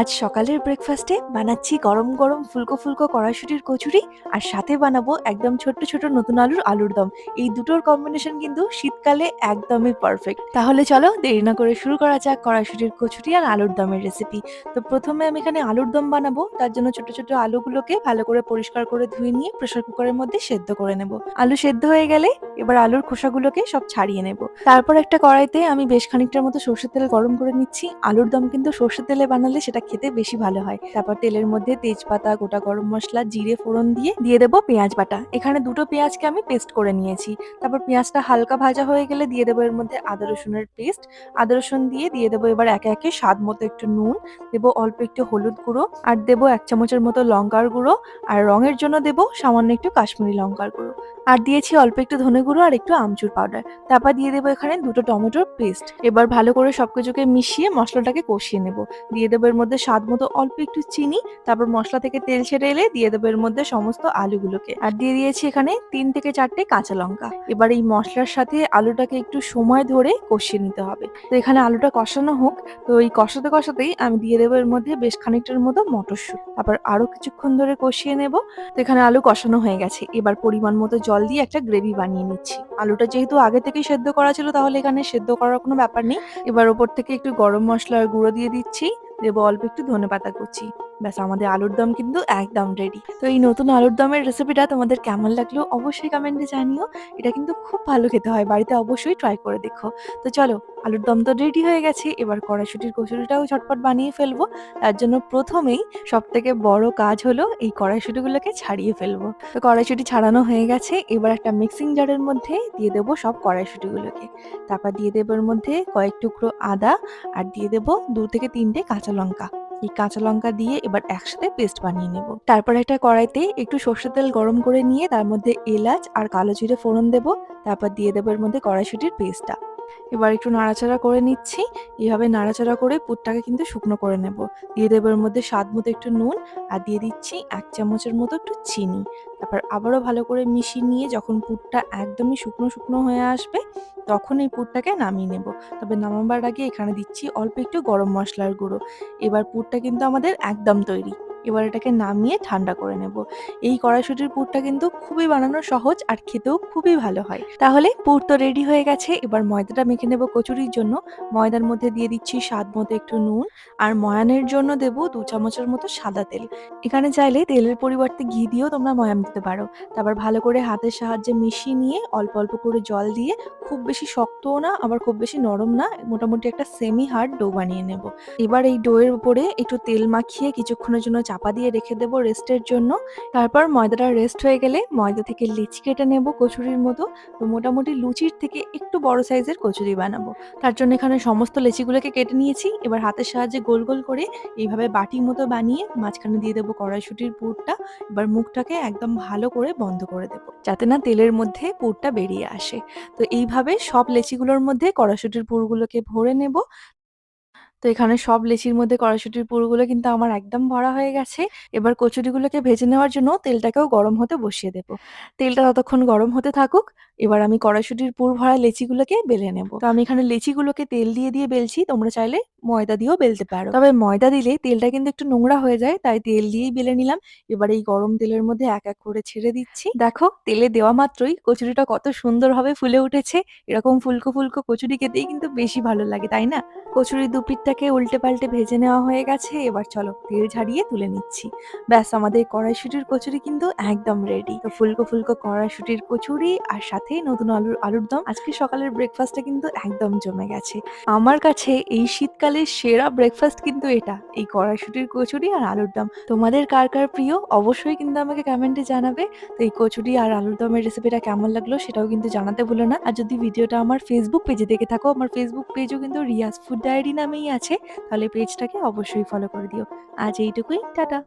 আজ সকালের ব্রেকফাস্টে বানাচ্ছি গরম গরম ফুলকো ফুলকো কড়াইশুটির কচুরি আর সাথে বানাবো একদম ছোট্ট ছোট নতুন আলুর আলুর দম। এই দুটোর কম্বিনেশন কিন্তু শীতকালে একদমই পারফেক্ট তাহলে চলো দেরি না করে শুরু করা যাক কড়াইশুটির কচুরি আর আলুর দমের রেসিপি তো প্রথমে আমি এখানে আলুর দম বানাবো। তার জন্য ছোট ছোট আলুগুলোকে ভালো করে পরিষ্কার করে ধুয়ে নিয়ে প্রেশার কুকারের মধ্যে সেদ্ধ করে নেব। আলু সেদ্ধ হয়ে গেলে এবার আলুর খোসাগুলোকে সব ছাড়িয়ে নেব। তারপর একটা কড়াইতে আমি বেশ খানিকটার মতো সর্ষের তেল গরম করে নিচ্ছি। আলুর দম কিন্তু সর্ষের তেলে বানালে সেটা খেতে বেশি ভালো হয়। তারপর তেলের মধ্যে তেজপাতা, গোটা গরম মশলা, জিরে, ফোড়ন দিয়ে দিয়ে দেবো পেঁয়াজ বাটা। এখানে দুটো পেঁয়াজকে আমি পেস্ট করে নিয়েছি। তারপর পেঁয়াজটা হালকা ভাজা হয়ে গেলে দিয়ে দেবো এর মধ্যে আদা, রসুনের পেস্ট আদা, রসুন দিয়ে দিয়ে দেবো এবার একে একে স্বাদ মতো একটু নুন। দেবো অল্প একটু হলুদ গুঁড়ো আর দেবো এক চামচের মতো লঙ্কার গুঁড়ো। আর রঙের জন্য দেবো সামান্য একটু কাশ্মীরি লঙ্কার গুঁড়ো। আর দিয়েছি অল্প একটু ধনে গুঁড়ো আর একটু আমচুর পাউডার তারপর দিয়ে দেবো এখানে দুটো টমেটোর পেস্ট এবার ভালো করে সবকিছুকে মিশিয়ে মশলাটাকে কষিয়ে নেব। দিয়ে দেবো এর মধ্যে স্বাদ মতো অল্প একটু চিনি, তারপর মশলা থেকে তেল ছেড়ে এলে দিয়ে দেবো এর মধ্যে সমস্ত আলুগুলোকে। আর দিয়ে দিয়েছি এখানে তিন থেকে চারটে কাঁচা লঙ্কা। এবার এই মশলার সাথে আলুটাকে একটু সময় ধরে কষিয়ে নিতে হবে। তো এখানে আলুটা কষানো হোক, তো এই কষাতে কষাতেই আমি দিয়ে দেবো এর মধ্যে বেশ খানিকটার মতো মটরশুঁটি। তারপর আরও কিছুক্ষণ ধরে কষিয়ে নেব। তো এখানে আলু কষানো হয়ে গেছে। এবার পরিমাণ মতো জল দিয়ে একটা গ্রেভি বানিয়ে নিচ্ছি। আলুটা যেহেতু আগে থেকে সেদ্ধ করা ছিল, তাহলে এখানে সেদ্ধ করার কোনো ব্যাপার নেই। এবার ওপর থেকে একটু গরম মশলার গুঁড়ো দিয়ে দিচ্ছি। দেবো, অল্প একটু ধনে পাতা কুচি। ব্যাস, আমাদের আলুর দম কিন্তু একদম রেডি তো এই নতুন আলুর দমের রেসিপিটা তোমাদের কেমন লাগল অবশ্যই কমেন্টে জানিও। এটা কিন্তু খুব ভালো খেতে হয়, বাড়িতে অবশ্যই ট্রাই করে দেখো। তো চলো, আলুর দম তো রেডি হয়ে গেছে, এবার কড়াইশুটির কচুরিটাও ঝটপট বানিয়ে ফেলব। তার জন্য প্রথমেই সব থেকে বড় কাজ হলো এই কড়াইশুটিগুলোকে ছাড়িয়ে ফেলব। তো কড়াইশুটি ছাড়ানো হয়ে গেছে, এবার একটা মিক্সিং জারের মধ্যে দিয়ে দেবো সব কড়াইশুটিগুলোকে। তারপর দিয়ে দেবো মধ্যে কয়েক টুকরো আদা, আর দিয়ে দেবো দু থেকে তিনটে কাঁচা লঙ্কা। এই কাঁচা লঙ্কা দিয়ে এবার একসাথে পেস্ট বানিয়ে নেব। তারপর একটা কড়াইতে একটু সর্ষের তেল গরম করে নিয়ে তার মধ্যে এলাচ আর কালো জিরে ফোড়ন দেব। তারপর দিয়ে দেবো এর মধ্যে কড়াইশুটির পেস্টটা এবার একটু নাড়াচাড়া করে নিচ্ছি। এইভাবে নাড়াচাড়া করে পুরটাকে কিন্তু শুকনো করে নেব। দিয়ে দেবো এর মধ্যে স্বাদ মতো একটু নুন আর দিয়ে দিচ্ছি এক চামচের মতো একটু চিনি। তারপর আবারও ভালো করে মিশিয়ে নিয়ে যখন পুরটা একদমই শুকনো শুকনো হয়ে আসবে, তখন এই পুরটাকে নামিয়ে নেব। তবে নামাবার আগে এখানে দিচ্ছি অল্প একটু গরম মশলার গুঁড়ো। এবার পুরটা কিন্তু আমাদের একদম তৈরি। এবার এটাকে নামিয়ে ঠান্ডা করে নেব। এই কড়াইশুটির পুরটা কিন্তু খুবই বানানো সহজ আর খেতেও খুবই ভালো হয়। তাহলে পুর তো রেডি হয়ে গেছে, এবার ময়দাটা মেখে নেব কচুরির জন্য। ময়দার মধ্যে দিয়ে দিচ্ছি স্বাদ মতো একটু নুন আর ময়ানের জন্য দেব দু চামচের মতো সাদা তেল। এখানে চাইলে তেলের পরিবর্তে ঘি দিয়েও তোমরা ময়াম দিতে পারো। তারপর ভালো করে হাতের সাহায্যে মিশিয়ে নিয়ে অল্প অল্প করে জল দিয়ে খুব বেশি শক্তও না, আবার খুব বেশি নরম না, মোটামুটি একটা সেমি হার্ড ডো বানিয়ে নেব। এবার এই ডোয়ের উপরে একটু তেল মাখিয়ে কিছুক্ষণের জন্য চাপা দিয়ে রেখে দেবো রেস্টের জন্য। তারপর ময়দাটা রেস্ট হয়ে গেলে ময়দা থেকে লিচি কেটে নেব কচুরির মতো। তো মোটামুটি লুচির থেকে একটু বড় সাইজের কচুরি বানাবো। তার জন্য এখানে সমস্ত লেচিগুলোকে কেটে নিয়েছি। এবার হাতের সাহায্যে গোল গোল করে এইভাবে বাটির মতো বানিয়ে মাঝখানে দিয়ে দেবো কড়াইশুটির পুরটা। এবার মুখটাকে একদম ভালো করে বন্ধ করে দেবো, যাতে না তেলের মধ্যে পুরটা বেরিয়ে আসে। তো এইভাবে সব লেচিগুলোর মধ্যে কড়াশুটির পুরগুলোকে ভরে নেব। তো এখানে সব লেচির মধ্যে কড়াশুটির পুরগুলো কিন্তু আমার একদম ভরা হয়ে গেছে। এবার কচুরিগুলোকে ভেজে নেওয়ার জন্য তেলটাকেও গরম হতে বসিয়ে দেব। তেলটা ততক্ষণ গরম হতে থাকুক, এবার আমি কড়াশুটির পুর ভরা লেচিগুলোকে বেলে নেব। তো আমি এখানে লেচিগুলোকে তেল দিয়ে দিয়ে বেলছি, তোমরা চাইলে ময়দা দিয়েও বেলতে পারো। তবে ময়দা দিলে তেলটা কিন্তু একটু নোংরা হয়ে যায়, তাই তেল দিয়েই বেলে নিলাম। এবার এই গরম তেলের মধ্যে এক এক করে ছেড়ে দিচ্ছি। দেখো, তেলে দেওয়া মাত্রই কচুরিটা কত সুন্দরভাবে ফুলে উঠেছে। এরকম ফুলকো ফুলকো কচুরি খেতেই কিন্তু বেশি ভালো লাগে, তাই না? কচুরি দুপিঠটাকে উল্টে পাল্টে ভেজে নেওয়া হয়ে গেছে। এবার চলো তেল ঝাড়িয়ে তুলে নিচ্ছি। ব্যাস, আমাদের কড়াইশুটির কচুরি কিন্তু একদম রেডি তো ফুলকো ফুলকো কড়াইশুটির কচুরি আর সাথে নতুন আলুর আলুর দম। আজকে সকালের ব্রেকফাস্টটা কিন্তু একদম জমে গেছে। আমার কাছে এই শীতকালের সেরা ব্রেকফাস্ট কিন্তু এটা। এই কড়াইশুটির কচুরি আর আলুর দম। তোমাদের কার কার প্রিয়? অবশ্যই কিন্তু আমাকে কমেন্টে জানাবে। তো এই কচুরি আর আলুর দমের রেসিপিটা কেমন লাগল সেটাও কিন্তু জানাতে ভুলো না। আর যদি ভিডিওটা আমার ফেসবুক পেজে দেখে থাকো, আমার ফেসবুক পেজও কিন্তু রিয়াজ ফুড ডায়েরি নামেই আছে। তাহলে পেজটাকে অবশ্যই ফলো করে দিও। আজ এইটুকুই, টাটা।